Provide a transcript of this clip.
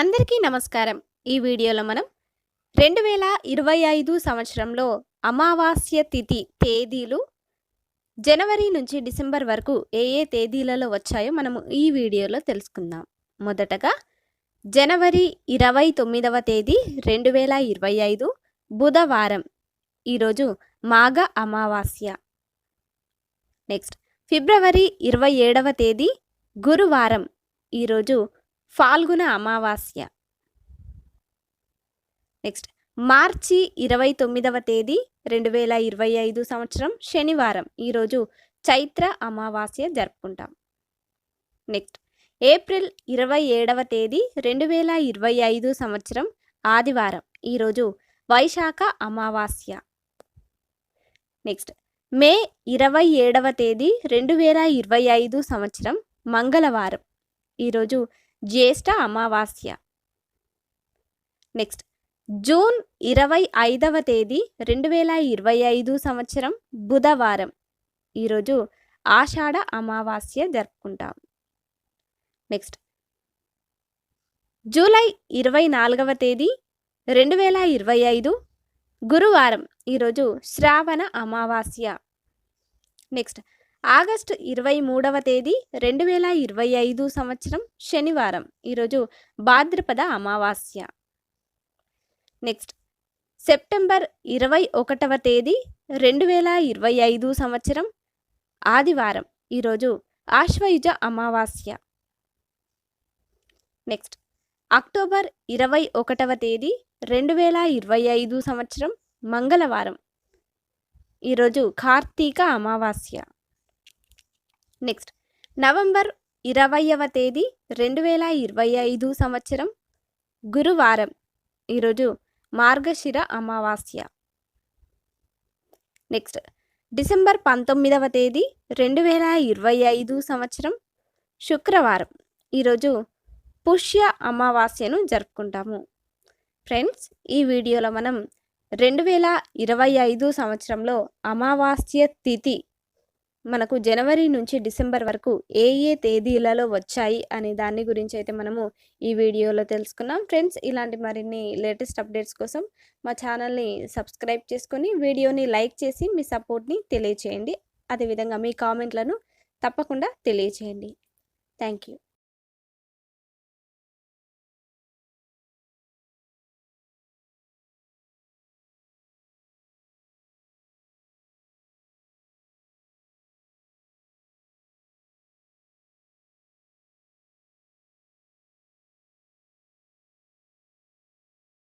అందరికీ నమస్కారం. ఈ వీడియోలో మనం రెండు వేల ఇరవై ఐదు సంవత్సరంలో అమావాస్య తిథి తేదీలు జనవరి నుంచి డిసెంబర్ వరకు ఏ ఏ తేదీలలో వచ్చాయో మనము ఈ వీడియోలో తెలుసుకుందాం. మొదటగా జనవరి ఇరవై తొమ్మిదవ తేదీ రెండు వేల ఇరవై ఐదు బుధవారం. ఈరోజు మాఘ అమావాస్య. నెక్స్ట్ ఫిబ్రవరి ఇరవై ఏడవ తేదీ గురువారం. ఈరోజు ఫాల్గుణ అమావాస్య. నెక్స్ట్ మార్చి ఇరవై తొమ్మిదవ తేదీ రెండు వేల ఇరవై ఐదు సంవత్సరం శనివారం. ఈరోజు చైత్ర అమావాస్య జరుపుకుంటాం. నెక్స్ట్ ఏప్రిల్ ఇరవై ఏడవ తేదీ రెండు వేల ఇరవై ఐదు సంవత్సరం ఆదివారం. ఈరోజు వైశాఖ అమావాస్య. నెక్స్ట్ మే ఇరవై ఏడవ తేదీ రెండు వేల ఇరవై ఐదు సంవత్సరం మంగళవారం. ఈరోజు జ్యేష్ఠ అమావాస్య. నెక్స్ట్. జూన్ ఇరవై ఐదవ తేదీ రెండు వేల ఇరవై ఐదు సంవత్సరం బుధవారం. ఈరోజు ఆషాఢ అమావాస్య జరుపుకుంటాం. నెక్స్ట్. జూలై ఇరవై నాలుగవ తేదీ రెండు వేల ఇరవై ఐదు గురువారం. ఈరోజు శ్రావణ అమావాస్య. నెక్స్ట్. ఆగస్టు ఇరవై మూడవ తేదీ రెండు వేల ఇరవై ఐదు సంవత్సరం శనివారం. ఈరోజు భాద్రపద అమావాస్య. నెక్స్ట్. సెప్టెంబర్ ఇరవై ఒకటవ తేదీ రెండు వేల ఇరవై ఐదు సంవత్సరం ఆదివారం. ఈరోజు ఆశ్వయుజ అమావాస్య. నెక్స్ట్. అక్టోబర్ ఇరవై ఒకటవ తేదీ రెండు వేల ఇరవై ఐదు సంవత్సరం మంగళవారం. ఈరోజు కార్తీక అమావాస్య. నెక్స్ట్ నవంబర్ ఇరవైవ తేదీ రెండు వేల ఇరవై ఐదు సంవత్సరం గురువారం. ఈరోజు మార్గశిర అమావాస్య. నెక్స్ట్ డిసెంబర్ పంతొమ్మిదవ తేదీ రెండు వేల ఇరవై ఐదు సంవత్సరం శుక్రవారం. ఈరోజు పుష్య అమావాస్యను జరుపుకుంటాము. ఫ్రెండ్స్ ఈ వీడియోలో మనం రెండు వేల ఇరవై ఐదు సంవత్సరంలో అమావాస్య తిథి మనకు జనవరి నుంచి డిసెంబర్ వరకు ఏ ఏ తేదీలలో వచ్చాయి అనే దాని గురించి అయితే మనము ఈ వీడియోలో తెలుసుకున్నాం. ఫ్రెండ్స్ ఇలాంటి మరిన్ని లేటెస్ట్ అప్డేట్స్ కోసం మా ఛానల్ని సబ్స్క్రైబ్ చేసుకొని వీడియోని లైక్ చేసి మీ సపోర్ట్ని తెలియచేయండి. అదేవిధంగా మీ కామెంట్లను తప్పకుండా తెలియచేయండి. Thank you.